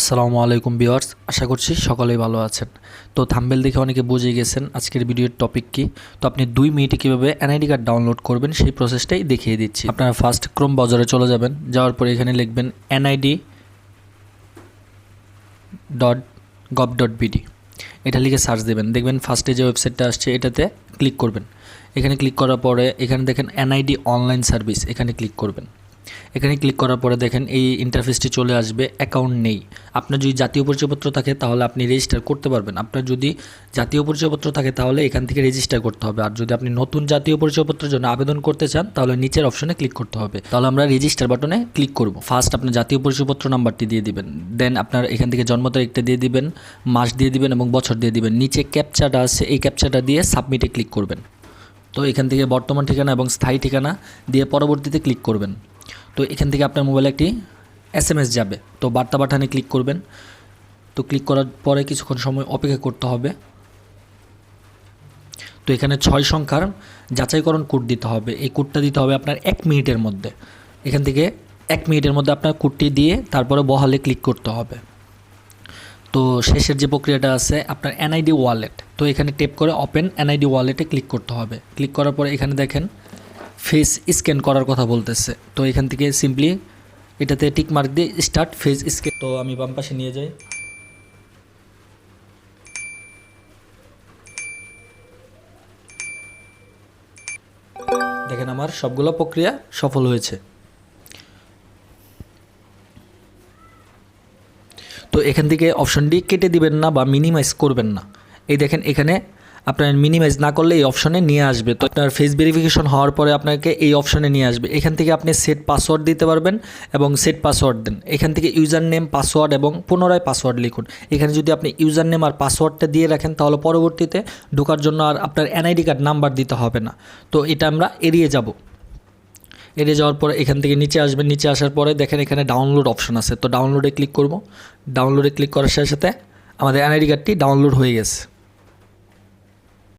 আসসালামু আলাইকুম বিওয়ার্স আশা করছি সকলেই ভালো আছেন। তো থাম্বেল দেখে অনেকে বুঝে গেছেন আজকের ভিডিওর টপিক কি। তো আপনি দুই মিনিটে কীভাবে এনআইডি কার্ড ডাউনলোড করবেন সেই প্রসেসটাই দেখিয়ে দিচ্ছি। আপনারা ফার্স্ট ক্রোম ব্রাউজারে চলে যাবেন, যাওয়ার পরে এখানে লিখবেন NID dot gov dot BD. এটা লিখে সার্চ দেবেন। দেখবেন ফার্স্টে যে ওয়েবসাইটটা আসছে, এটাতে ক্লিক করবেন। এখানে ক্লিক করার পরে এখানে দেখেন এনআইডি অনলাইন সার্ভিস এখানে ক্লিক করবেন। এখানে ক্লিক করার পরে দেখেন এই ইন্টারফেসটি চলে আসবে অ্যাকাউন্ট নেই। আপনার যদি জাতীয় পরিচয়পত্র থাকে তাহলে আপনি রেজিস্টার করতে পারবেন। আপনার যদি জাতীয় পরিচয়পত্র থাকে তাহলে এখান থেকে রেজিস্টার করতে হবে। আর যদি আপনি নতুন জাতীয় পরিচয়পত্রের জন্য আবেদন করতে চান, তাহলে নিচের অপশনে ক্লিক করতে হবে। তাহলে আমরা রেজিস্টার বাটনে ক্লিক করব। ফার্স্ট আপনার জাতীয় পরিচয়পত্র নাম্বারটি দিয়ে দিবেন। দেন আপনার এখান থেকে জন্ম তারিখটা দিয়ে দিবেন, মাস দিয়ে দিবেন এবং বছর দিয়ে দিবেন। নিচে ক্যাপচাটা আছে, এই ক্যাপচাটা দিয়ে সাবমিটে ক্লিক করবেন। তো এখান থেকে বর্তমান ঠিকানা এবং স্থায়ী ঠিকানা দিয়ে পরবর্তীতে ক্লিক করবেন। তো এখান থেকে আপনার মোবাইলে একটি এস যাবে। তো বার্তা পাঠানে ক্লিক করবেন। তো ক্লিক করার পরে কিছুক্ষণ সময় অপেক্ষা করতে হবে। তো এখানে ছয় সংখ্যার যাচাইকরণ কোড দিতে হবে। এই কোডটা দিতে হবে আপনার এক মিনিটের মধ্যে। এখান থেকে এক মিনিটের মধ্যে আপনার কোডটি দিয়ে তারপরে বহালে ক্লিক করতে হবে। তো শেষের যে প্রক্রিয়াটা আছে, আপনার এনআইডি ওয়ালেট তো এখানে টেপ করে ওপেন এনআইডি ওয়ালেটে ক্লিক করতে হবে। ক্লিক করার পরে এখানে দেখেন ফেস স্ক্যান করার কথা বলতেছে। তো এখান থেকে সিম্পলি এটাতে টিক মার্ক দিয়ে স্টার্ট ফেস স্ক্যান তো আমি বাম পাশে নিয়ে যাই। দেখেন আমার সবগুলো প্রক্রিয়া সফল হয়েছে। তো এখান থেকে অপশনটি কেটে দিবেন না বা মিনিমাইজ করবেন না। এই দেখেন এখানে আপনার মিনিমাইজ না করলে এই অপশনে নিয়ে আসবে। তো আপনার ফেস ভেরিফিকেশন হওয়ার পরে আপনাকে এই অপশনে নিয়ে আসবে। এখান থেকে আপনি সেট পাসওয়ার্ড দিতে পারবেন এবং সেট পাসওয়ার্ড দেন। এখান থেকে ইউজার নেম পাসওয়ার্ড এবং পুনরায় পাসওয়ার্ড লিখুন। এখানে যদি আপনি ইউজার নেম আর পাসওয়ার্ডটা দিয়ে রাখেন, তাহলে পরবর্তীতে ঢোকার জন্য আর আপনার এনআইডি কার্ড নাম্বার দিতে হবে না। তো এটা আমরা এড়িয়ে যাব। এড়িয়ে যাওয়ার পরে এখান থেকে নিচে আসবেন। নিচে আসার পরে দেখেন এখানে ডাউনলোড অপশন আছে। তো ডাউনলোডে ক্লিক করব। ডাউনলোডে ক্লিক করার সাথে সাথে আমাদের এনআইডি কার্ডটি ডাউনলোড হয়ে গেছে।